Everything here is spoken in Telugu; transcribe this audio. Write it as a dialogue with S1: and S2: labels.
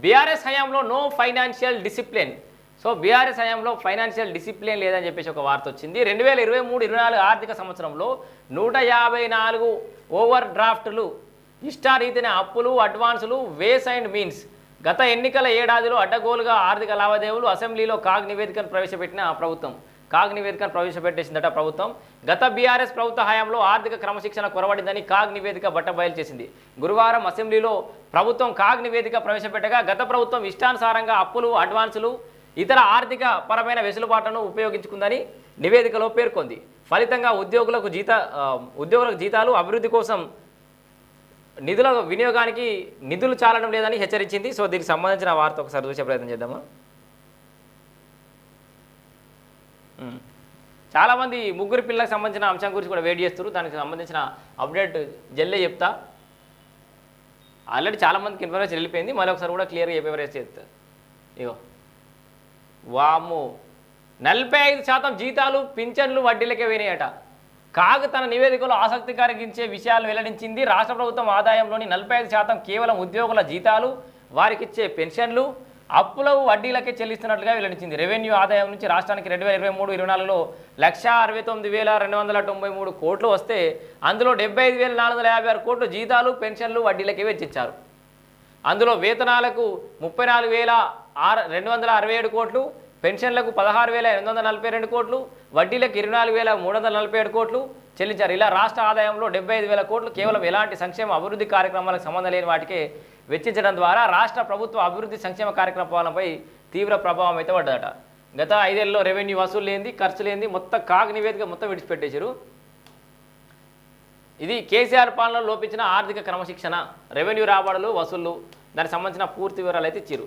S1: బీఆర్ఎస్ హయాంలో no financial discipline so BRS హయాంలో ఫైనాన్షియల్ డిసిప్లిన్ లేదని చెప్పేసి ఒక వార్త వచ్చింది. రెండు వేల ఇరవై మూడు ఇరవై నాలుగు ఆర్థిక సంవత్సరంలో నూట యాభై నాలుగు ఓవర్ డ్రాఫ్ట్లు ఇష్టారీతిన అప్పులు అడ్వాన్సులు వేస్ అండ్ మీన్స్ గత ఎన్నికల ఏడాదిలో అడ్డగోలుగా ఆర్థిక లావాదేవీలు అసెంబ్లీలో కాగ్ నివేదికను ప్రవేశపెట్టిన ప్రభుత్వం. కాగ్ నివేదికను ప్రవేశపెట్టేసిందట ప్రభుత్వం. గత బీఆర్ఎస్ ప్రభుత్వ హయాంలో ఆర్థిక క్రమశిక్షణ కొరవడిందని కాగ్ నివేదిక బట్టబయలు చేసింది. గురువారం అసెంబ్లీలో ప్రభుత్వం కాగ్ నివేదిక ప్రవేశపెట్టగా గత ప్రభుత్వం ఇష్టానుసారంగా అప్పులు అడ్వాన్సులు ఇతర ఆర్థిక పరమైన వెసులుబాట్లను ఉపయోగించుకుందని నివేదికలో పేర్కొంది. ఫలితంగా ఉద్యోగులకు జీత ఉద్యోగులకు జీతాలు అభివృద్ధి కోసం నిధుల వినియోగానికి నిధులు చాలడం లేదని హెచ్చరించింది. సో దీనికి సంబంధించిన వార్త ఒకసారి చూసే ప్రయత్నం చేద్దామా? చాలామంది ముగ్గురు పిల్లలకు సంబంధించిన అంశం గురించి కూడా వెయిట్ చేస్తారు దానికి సంబంధించిన అప్డేట్ జల్లే చెప్తా. ఆల్రెడీ చాలామందికి ఇన్ఫర్మేషన్ వెళ్ళిపోయింది. మళ్ళీ ఒకసారి కూడా క్లియర్గా చెప్పేవరేసి చెప్తా ఇగో. వాము నలభై ఐదు శాతం జీతాలు పింఛన్లు వడ్డీలకే పోయినాయట. కాగ్ తన నివేదికలో ఆసక్తి కలిగించే విషయాలు వెల్లడించింది. రాష్ట్ర ప్రభుత్వం ఆదాయంలోని నలభై ఐదు శాతం కేవలం ఉద్యోగుల జీతాలు వారికిచ్చే పెన్షన్లు అప్పుల వడ్డీలకే చెల్లిస్తున్నట్లుగా వెల్లడించింది. రెవెన్యూ ఆదాయం నుంచి రాష్ట్రానికి రెండు వేల ఇరవై మూడు ఇరవై నాలుగులో లక్ష అరవై తొమ్మిది వేల రెండు వందల తొంభై మూడు కోట్లు వస్తే అందులో డెబ్బై ఐదు వేల నాలుగు వందల యాభై ఆరు కోట్లు జీతాలు పెన్షన్లు వడ్డీలకే వెచ్చించారు. అందులో వేతనాలకు ముప్పై నాలుగు వేల ఆరు రెండు వందల అరవై ఏడు కోట్లు పెన్షన్లకు పదహారు వేల ఎనిమిది వందల నలభై రెండు కోట్లు వడ్డీలకు ఇరవై నాలుగు వేల మూడు వందల నలభై ఏడు కోట్లు చెల్లించారు. ఇలా రాష్ట్ర ఆదాయంలో డెబ్బై ఐదు వేల కోట్లు కేవలం ఎలాంటి సంక్షేమ అభివృద్ధి కార్యక్రమాలకు సంబంధం లేని వాటికే వెచ్చించడం ద్వారా రాష్ట్ర ప్రభుత్వ అభివృద్ధి సంక్షేమ కార్యక్రమాలపై తీవ్ర ప్రభావం అయితే పడ్డదట. గత ఐదేళ్ళలో రెవెన్యూ వసూలు లేనిది ఖర్చు లేనిది మొత్తం కాగ్ నివేదిక మొత్తం విడిచిపెట్టేశారు. ఇది కేసీఆర్ పాలనలో లోపించిన ఆర్థిక క్రమశిక్షణ రెవెన్యూ రాబడులు వసూళ్ళు దానికి సంబంధించిన పూర్తి వివరాలు అయితే ఇచ్చారు.